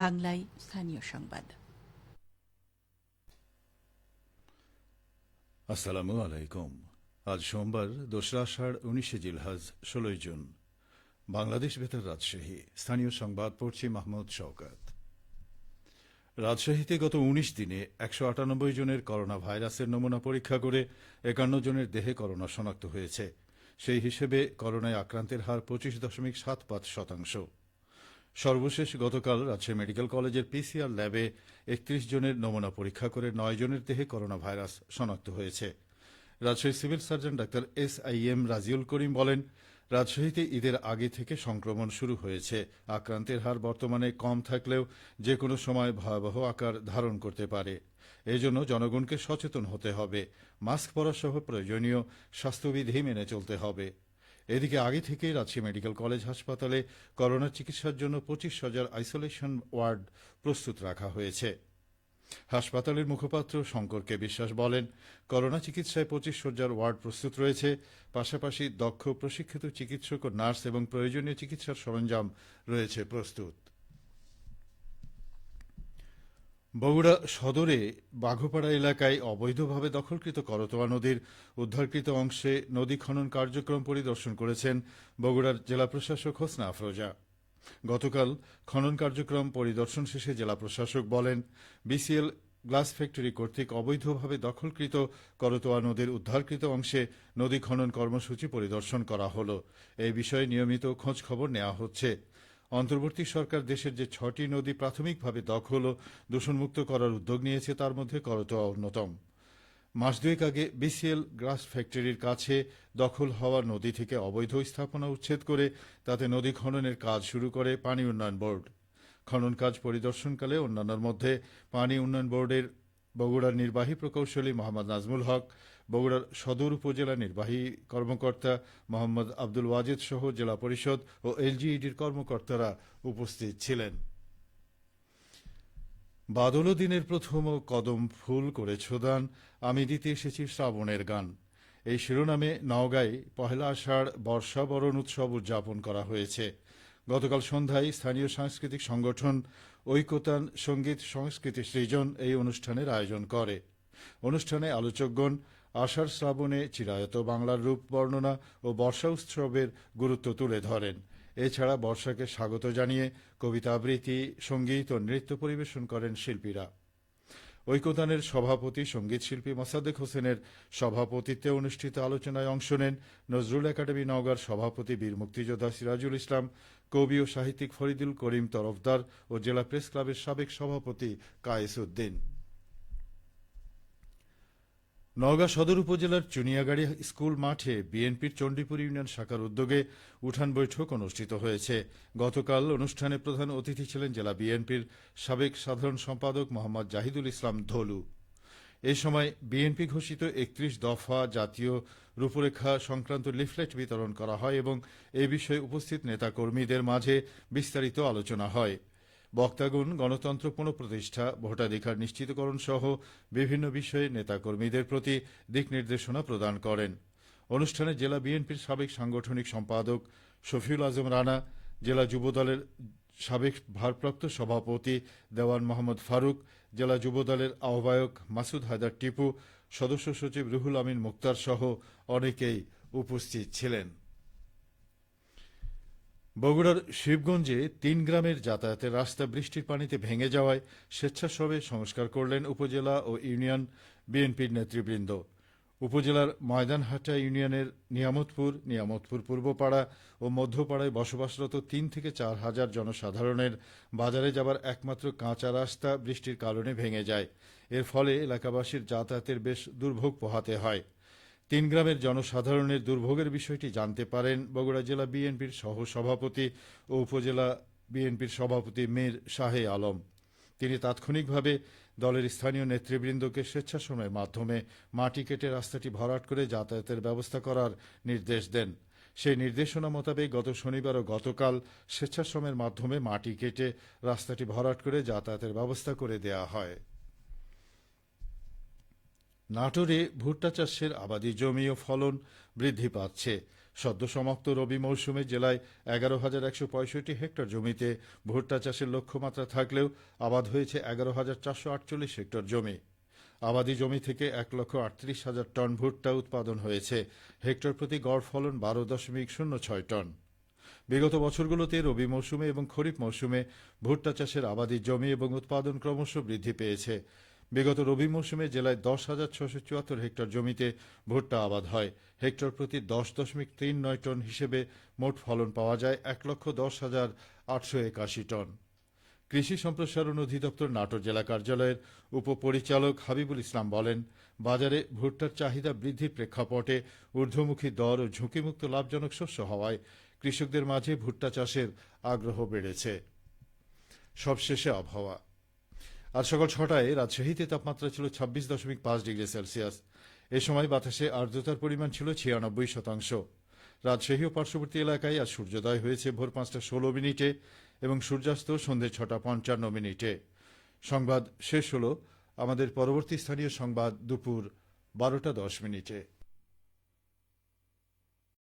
বাংলায় স্থানীয় সংবাদ। আসসালামু আলাইকুম। আজ সোমবার, দোসরা আষাঢ়, উনিশে জিলহাজ, ষোলোই জুন। বাংলাদেশ বেতার রাজশাহী। স্থানীয় সংবাদ পড়ছি মাহমুদ শওকাত। রাজশাহীতে গত উনিশ দিনে একশো আটানব্বই জনের করোনা ভাইরাসের নমুনা পরীক্ষা করে একান্ন জনের দেহে করোনা শনাক্ত হয়েছে। সেই হিসেবে করোনায় আক্রান্তের হার পঁচিশ দশমিক সাত পাঁচ শতাংশ। সর্বশেষ গতকাল রাজশাহী মেডিকেল কলেজের পিসিআর ল্যাবে একত্রিশ জনের নমুনা পরীক্ষা করে নয় জনের দেহে করোনা ভাইরাস শনাক্ত হয়েছে। Rajshahi civil surgeon doctor S I M Raziul Karim বলেন, রাজশাহীতে ঈদের আগে থেকে সংক্রমণ শুরু হয়েছে। আক্রান্তের হার বর্তমানে কম থাকলেও যে কোনো সময় ভয়াবহ আকার ধারণ করতে পারে। এজন্য জনগণকে সচেতন হতে হবে। মাস্ক পরা সহ প্রয়োজনীয় স্বাস্থ্যবিধি মেনে চলতে হবে। এদিকে আগে থেকে রাজশাহী মেডিকেল কলেজ, হাসপাতালে করোনা চিকিৎসার জন্য পঁচিশ হাজার আইসোলেশন ওয়ার্ড প্রস্তুত রাখা হয়েছে। হাসপাতালের মুখপাত্র শঙ্করকে বিশ্বাস বলেন, করোনা চিকিৎসায় পঁচিশ হাজার ওয়ার্ড প্রস্তুত রয়েছে। পাশাপাশি দক্ষ, প্রশিক্ষিত চিকিৎসক ও নার্স এবং প্রয়োজনীয় চিকিৎসার সরঞ্জাম রয়েছে প্রস্তুত। বগুড়া সদরে বাঘপাড়া এলাকায় অবৈধভাবে দখলকৃত করতোয়া নদীর উদ্ধারকৃত অংশে নদী খনন কার্যক্রম পরিদর্শন করেছেন বগুড়ার জেলা প্রশাসক হোসনা আফরোজা। গতকাল খনন কার্যক্রম পরিদর্শন শেষে জেলা প্রশাসক বলেন, বিসিএল গ্লাস ফ্যাক্টরি কর্তৃক অবৈধভাবে দখলকৃত করতোয়া নদীর উদ্ধারকৃত অংশে নদী খনন কর্মসূচি পরিদর্শন করা হল। এই বিষয়ে নিয়মিত খোঁজ খবর নেওয়া হচ্ছে। অন্তর্বর্তী সরকার দেশের যে ছটি নদী প্রাথমিকভাবে দখল ও দূষণমুক্ত করার উদ্যোগ নিয়েছে, তার মধ্যে করতোয়া অন্যতম। মাস দুয়েক আগে বিসিএল গ্রাস ফ্যাক্টরির কাছে দখল হওয়া নদী থেকে অবৈধ স্থাপনা উচ্ছেদ করে তাতে নদী খননের কাজ শুরু করে পানি উন্নয়ন বোর্ড। খনন কাজ পরিদর্শনকালে অন্যান্যর মধ্যে পানি উন্নয়ন বোর্ডের বগুড়ার নির্বাহী প্রকৌশলী মোহাম্মদ নাজমুল হক বগুড়ার সদর উপজেলা নির্বাহী কর্মকর্তা মোহাম্মদ আব্দুল ওয়াজেদ সহ জেলা পরিষদ ও এলজিইডির কর্মকর্তারা উপস্থিত ছিলেন। বাদল দিনের প্রথম কদম ফুল করে ছোদান আমি দিতে এসেছি শ্রাবণের গান। এই শিরোনামে নওগাঁয় পহেলা আষাঢ় বর্ষাবরণ উৎসব উদযাপন করা হয়েছে। গতকাল সন্ধ্যায় স্থানীয় সাংস্কৃতিক সংগঠন ঐকতান সংগীত সংস্কৃতি সৃজন এই অনুষ্ঠানের আয়োজন করে। অনুষ্ঠানে আলোচকগণ আষাঢ় শ্রাবণে চিরায়ত বাংলার রূপ, বর্ণনা ও বর্ষা উৎসবের গুরুত্ব তুলে ধরেন। এছাড়া বর্ষাকে স্বাগত জানিয়ে কবিতা আবৃত্তি, সংগীত ও নৃত্য পরিবেশন করেন শিল্পীরা। ঐকতানের সভাপতি, সংগীত শিল্পী মোসাদ্দেক হোসেনের সভাপতিত্বে অনুষ্ঠিত আলোচনায় অংশ নেন নজরুল একাডেমি নওগাঁর সভাপতি বীর মুক্তিযোদ্ধা সিরাজুল ইসলাম, কবি ও সাহিত্যিক ফরিদুল করিম তরফদার ও জেলা প্রেস ক্লাবের সাবেক সভাপতি কায়েস উদ্দিন। নওগাঁ সদর উপজেলার চুনিয়াগাড়ি স্কুল মাঠে বিএনপির চণ্ডীপুর ইউনিয়ন শাখার উদ্যোগে উঠান বৈঠক অনুষ্ঠিত হয়েছে। গতকাল অনুষ্ঠানে প্রধান অতিথি ছিলেন জেলা বিএনপির সাবেক সাধারণ সম্পাদক মোহাম্মদ জাহিদুল ইসলাম ধলু। এ সময় বিএনপি ঘোষিত একত্রিশ দফা জাতীয় রূপরেখা সংক্রান্ত লিফলেট বিতরণ করা হয় এবং এ বিষয়ে উপস্থিত নেতাকর্মীদের মাঝে বিস্তারিত আলোচনা হয়। বক্তাগণ, গণতন্ত্র পুনঃপ্রতিষ্ঠা, ভোটাধিকার নিশ্চিতকরণ সহ বিভিন্ন বিষয়ে নেতাকর্মীদের প্রতি দিক নির্দেশনা প্রদান করেন। অনুষ্ঠানে জেলা বিএনপির সাবেক সাংগঠনিক সম্পাদক শফিউল আজম রানা, জেলা যুবদলের সাবেক ভারপ্রাপ্ত সভাপতি দেওয়ান মোহাম্মদ ফারুক, জেলা যুবদলের আহ্বায়ক মাসুদ হায়দার টিপু, সদস্য সচিব রুহুল আমিন মুক্তার সহ অনেকেই উপস্থিত ছিলেন। বগুড়ার শিবগঞ্জে তিন গ্রামের যাতায়াতের রাস্তা বৃষ্টির পানিতে ভেঙে যাওয়ায় স্বেচ্ছাসেবে সংস্কার করলেন উপজেলা ও ইউনিয়ন বিএনপির নেতৃবৃন্দ। উপজেলার ময়দানহাটা ইউনিয়নের নিয়ামতপুর নিয়ামতপুর পূর্বপাড়া ও মধ্যপাড়ায় বসবাসরত তিন থেকে চার হাজার জনসাধারণের বাজারে যাবার একমাত্র কাঁচা রাস্তা বৃষ্টির কারণে ভেঙে যায়। এর ফলে এলাকাবাসীর যাতায়াতের বেশ দুর্ভোগ পোহাতে হয়। তিন গ্রামের জনসাধারণের দুর্ভোগের বিষয়টি জানতে পারেন বগুড়া জেলা বিএনপির সহ সভাপতি ও উপজেলা বিএনপির সভাপতি মীর শাহে আলম। তিনি তাৎক্ষণিকভাবে দলের স্থানীয় নেতৃবৃন্দকে স্বেচ্ছাশ্রমের মাধ্যমে মাটি কেটে রাস্তাটি ভরাট করে যাতায়াতের ব্যবস্থা করার নির্দেশ দেন। সেই নির্দেশনা মোতাবেক গত শনিবার ও গতকাল স্বেচ্ছাশ্রমের মাধ্যমে মাটি কেটে রাস্তাটি ভরাট করে যাতায়াতের ব্যবস্থা করে দেয়া হয়। নাটোরে ভুট্টা চাষের আবাদি জমি ও ফলন বৃদ্ধি পাচ্ছে। সদ্য সমাপ্ত রবি মৌসুমে জেলায় এগারো হাজার একশো পঁয়ষট্টি হেক্টর জমিতে ভুট্টা চাষের লক্ষ্যমাত্রা থাকলেও আবাদ হয়েছে এগারো হাজার চারশো আটচল্লিশ হেক্টর জমি। আবাদি জমি থেকে এক লক্ষ আটত্রিশ হাজার টন ভুট্টা উৎপাদন হয়েছে। হেক্টর প্রতি গড় ফলন বারো দশমিক শূন্য ছয় টন। বিগত বছরগুলোতে রবি মৌসুমে এবং খরিফ মৌসুমে ভুট্টা চাষের আবাদি জমি এবং উৎপাদন ক্রমশ বৃদ্ধি পেয়েছে। বিগত রবি মৌসুমে জেলায় দশ হাজার ছশো চুয়াত্তর হেক্টর জমিতে ভুট্টা আবাদ হয়। হেক্টর প্রতি দশ দশমিক তিন নয় টন হিসেবে মোট ফলন পাওয়া যায় এক লক্ষ দশ হাজার আটশো একাশি টন। কৃষি সম্প্রসারণ অধিদপ্তর নাটোর জেলা কার্যালয়ের উপপরিচালক হাবিবুল ইসলাম বলেন, বাজারে ভুট্টার চাহিদা বৃদ্ধির প্রেক্ষাপটে ঊর্ধ্বমুখী দর ও ঝুঁকিমুক্ত লাভজনক শস্য হওয়ায় কৃষকদের মাঝে ভুট্টা চাষের আগ্রহ বেড়েছে। সবশেষে আবহাওয়া। আজ সকাল ছটায় রাজশাহীতে তাপমাত্রা ছিল ছাব্বিশ দশমিক পাঁচ ডিগ্রি সেলসিয়াস। এ সময় বাতাসে আর্দ্রতার পরিমাণ ছিল ছিয়ানব্বই শতাংশ। রাজশাহী ও পার্শ্ববর্তী এলাকায় আজ সূর্যোদয় হয়েছে ভোর পাঁচটা ষোলো মিনিটে এবং সূর্যাস্ত সন্ধে ছটা পঞ্চান্ন মিনিটে। সংবাদ শেষ হল আমাদের পরবর্তী স্থানীয় সংবাদ দুপুর বারোটা দশ মিনিটে।